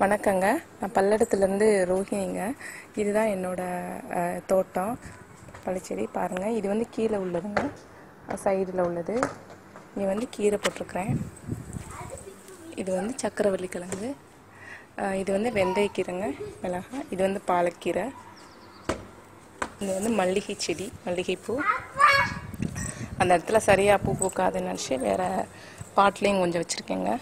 வணக்கங்க. நான் பல்லடத்துலேருந்து ரோஹிணிங்க இதுதான் என்னோட தோட்டம். பழச்செடி பாருங்கள் இது வந்து கீழே உள்ளதுங்க. சைடில் உள்ளது. இங்கே வந்து கீரை போட்டிருக்கிறேன். இது வந்து சக்கரவள்ளி கிழங்கு இது வந்து வெந்தயக்கீரைங்க மிளகா இது வந்து பாலக்கீரை. இது வந்து மல்லிகை செடி மல்லிகைப்பூ அந்த இடத்துல சரியாக பூ பூக்காதுன்னு நினச்சி வேறு பாட்லேயும் கொஞ்சம் வச்சுருக்கேங்க.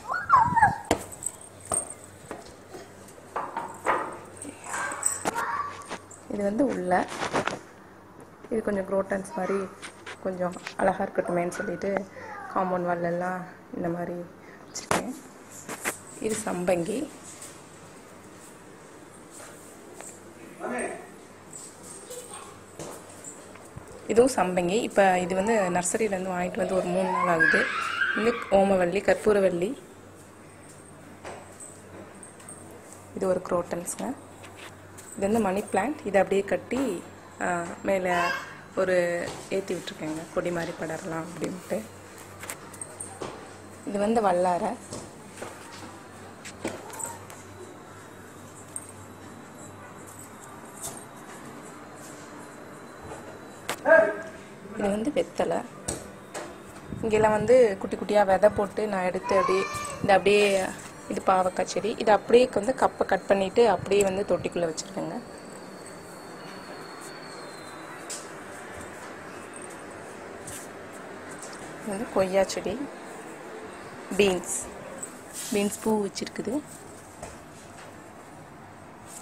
இது வந்து உள்ள. இது கொஞ்சம் குரோட்டன்ஸ் மாதிரி கொஞ்சம் அழகாக இருக்கட்டுமேன்னு சொல்லிட்டு காம்பவுண்ட் வால்லெல்லாம் இந்த மாதிரி வச்சுருக்கேன். இது சம்பங்கி. இதுவும் சம்பங்கி. இப்போ இது வந்து நர்சரியிலேருந்து வாங்கிட்டு வந்து ஒரு மூணு நாள் ஆகுது. இது ஓமவல்லி கற்பூரவல்லி இது ஒரு குரோட்டன்ஸுங்க இது வந்து மணி பிளான்ட் இதை அப்படியே கட்டி மேலே ஒரு ஏற்றி விட்டுருக்கேங்க. கொடி மாதிரி படரலாம் அப்படின்ட்டு. இது வந்து வல்லாரை. இது வந்து வெத்தலை. இங்கெல்லாம் வந்து குட்டி குட்டியாக விதை போட்டு நான் எடுத்து அப்படியே இந்த அப்படியே இது பாவக்காய் செடி. இது அப்படியே வந்து கப்பை கட் பண்ணிட்டு அப்படியே வந்து தொட்டிக்குள்ளே வச்சுருக்கேங்க. வந்து கொய்யா செடி. பீன்ஸ் பீன்ஸ் பூ வச்சுருக்குது.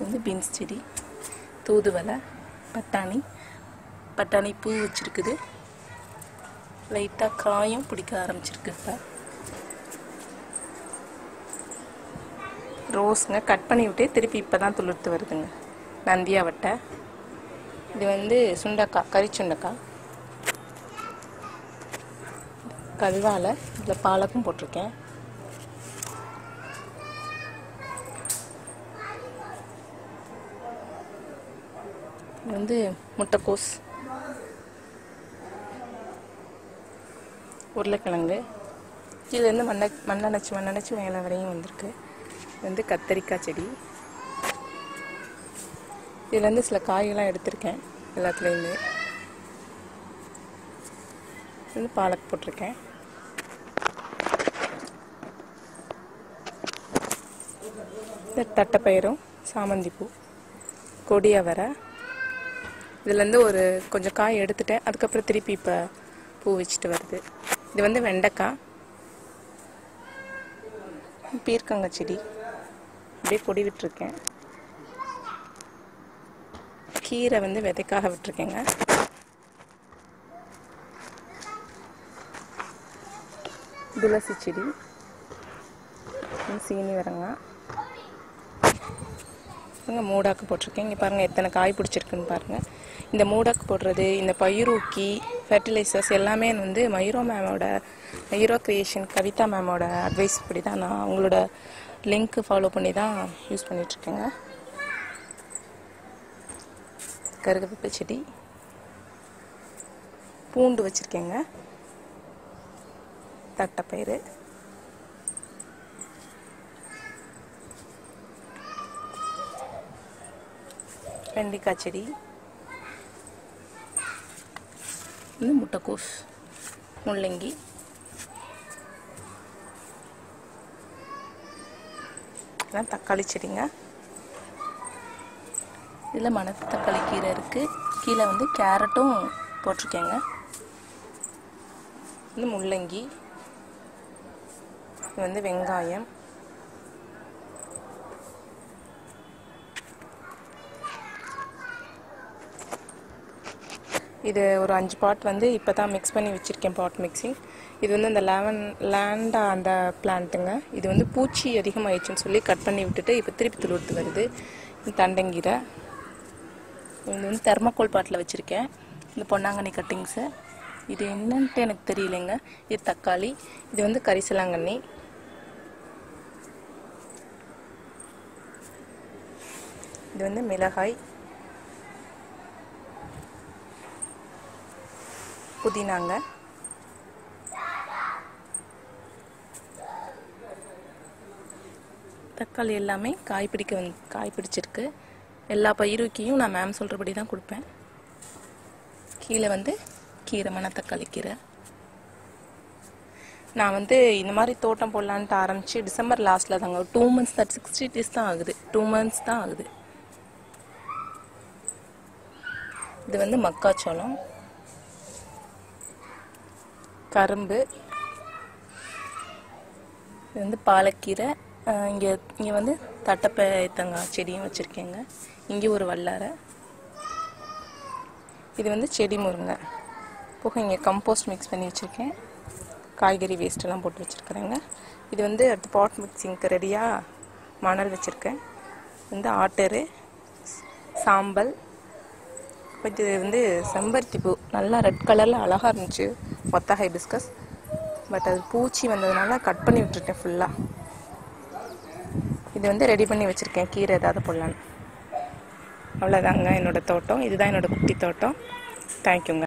வந்து பீன்ஸ் செடி. தூதுவலை பட்டாணி. பட்டாணி பூ வச்சுருக்குது. லைட்டாக காயும் பிடிக்க ஆரம்பிச்சிருக்கு இப்போ. ரோஸுங்க கட் பண்ணி விட்டு திருப்பி இப்போ தான் துளிர்த்து வருதுங்க. நந்தியா வட்டை இது வந்து சுண்டக்காய் கறி சுண்டக்காய் கல்வாலை இதில் பாலக்கும் போட்டிருக்கேன். இது வந்து முட்டைக்கோஸ். உருளைக்கிழங்கு. இதுலேருந்து மண்ணை மண்ண மண்ணணைச்சு வேலை மேலே வரையும் வந்திருக்கு. இது வந்து கத்தரிக்காய் செடி. இதுலேருந்து சில காய்கள்லாம் எடுத்திருக்கேன் எல்லாத்துலேயுமே. இது வந்து பாலக் போட்டிருக்கேன். இந்த தட்டைப்பயிரும் சாமந்திப்பூ கொடி அவரை இதுலேருந்து ஒரு கொஞ்சம் காய் எடுத்துட்டேன் அதுக்கப்புறம் திருப்பி இப்போ பூ வச்சுட்டு வருது. இது வந்து வெண்டைக்காய். பீர்க்கங்காய் செடி. அப்படியே கொடி விட்டுருக்கேன். கீரை வந்து விதைக்காக விட்டுருக்கேங்க. துளசி செடி சீனி வரங்க. பாருங்க மூடாக்கு போட்டிருக்கேன். இங்கே பாருங்கள் எத்தனை காய் பிடிச்சிருக்குன்னு பாருங்கள் இந்த மூடாக்கு போடுறது இந்த பயிரூக்கி ஃபெர்டிலைசர்ஸ் எல்லாமே வந்து மயூரோ மேமோட மயூரோ கிரியேஷன் கவிதா மேமோட அட்வைஸ் படி தான் நான் அவங்களோட லிங்க்கு ஃபாலோ பண்ணி தான் யூஸ் பண்ணிகிட்ருக்கேங்க கருகப்பிலை செடி. பூண்டு வச்சுருக்கேங்க. தட்டைப்பயிறு. வெண்டைக்காய் செடி. இது முட்டைக்கோஸ். முள்ளங்கி. இதெல்லாம் தக்காளி செடிங்க. இதில் மணத்து தக்காளி கீரை இருக்குது கீழே வந்து கேரட்டும் போட்டிருக்கேங்க. இது முள்ளங்கி. இது வந்து வெங்காயம். இது ஒரு அஞ்சு பாட் வந்து இப்போ தான் மிக்ஸ் பண்ணி வச்சுருக்கேன் பாட் மிக்ஸிங் இது வந்து அந்த லெவன் லேண்டா அந்த பிளான்ட்டுங்க இது வந்து பூச்சி அதிகமாகிடுச்சுன்னு சொல்லி கட் பண்ணி விட்டுட்டு இப்போ திருப்பி துளுர்த்து வருது. தண்டங்கீரை. இது வந்து தெர்மக்கோல் பாட்டில் வச்சுருக்கேன். இந்த பொன்னாங்கண்ணி கட்டிங்ஸு இது என்னன்ட்டு எனக்கு தெரியலைங்க. இது தக்காளி. இது வந்து கரிசலாங்கண்ணி. இது வந்து மிளகாய். புதினாங்க. தக்காளி எல்லாமே காய் பிடிக்க வந் காய் பிடிச்சிருக்கு எல்லா பயிருக்கையும் நான் மேம் சொல்கிறபடி தான் கொடுப்பேன். கீழே வந்து கீரை மணத்தக்காளி கீரை. நான் வந்து இந்த மாதிரி தோட்டம் போடலான்ட்டு ஆரம்பித்து டிசம்பர் லாஸ்ட்டில் தாங்க டூ மந்த்ஸ் தான் சிக்ஸ்டி டேஸ் தான் ஆகுது. டூ மந்த்ஸ் தான் ஆகுது. இது வந்து மக்காச்சோளம். கரும்பு. இது வந்து பாலக்கீரை. இங்கே இங்கே வந்து தட்டப்பேத்தங்காய் செடியும் வச்சுருக்கேங்க. இங்கே ஒரு வல்லாரை. இது வந்து செடி முருங்கை. போக இங்கே கம்போஸ்ட் மிக்ஸ் பண்ணி வச்சுருக்கேன். காய்கறி வேஸ்ட்டெல்லாம் போட்டு வச்சுருக்குறேங்க. இது வந்து அடுத்து பாட் மிக்சிங்க்கு ரெடியாக மணல் வச்சுருக்கேன். வந்து ஆட்டரு சாம்பல் இது வந்து செம்பருத்தி பூ. நல்லா ரெட் கலரில் அழகாக இருந்துச்சு. மொத்த ஹைபிஸ்கஸ் பட் அது பூச்சி வந்ததுனால கட் பண்ணி விட்டுருக்கேன் ஃபுல்லாக இது வந்து ரெடி பண்ணி வச்சுருக்கேன். கீரை ஏதாவது போடலான்னு அவ்வளோதாங்க என்னோடய தோட்டம். இதுதான் என்னோடய குட்டி தோட்டம். தேங்க்யூங்க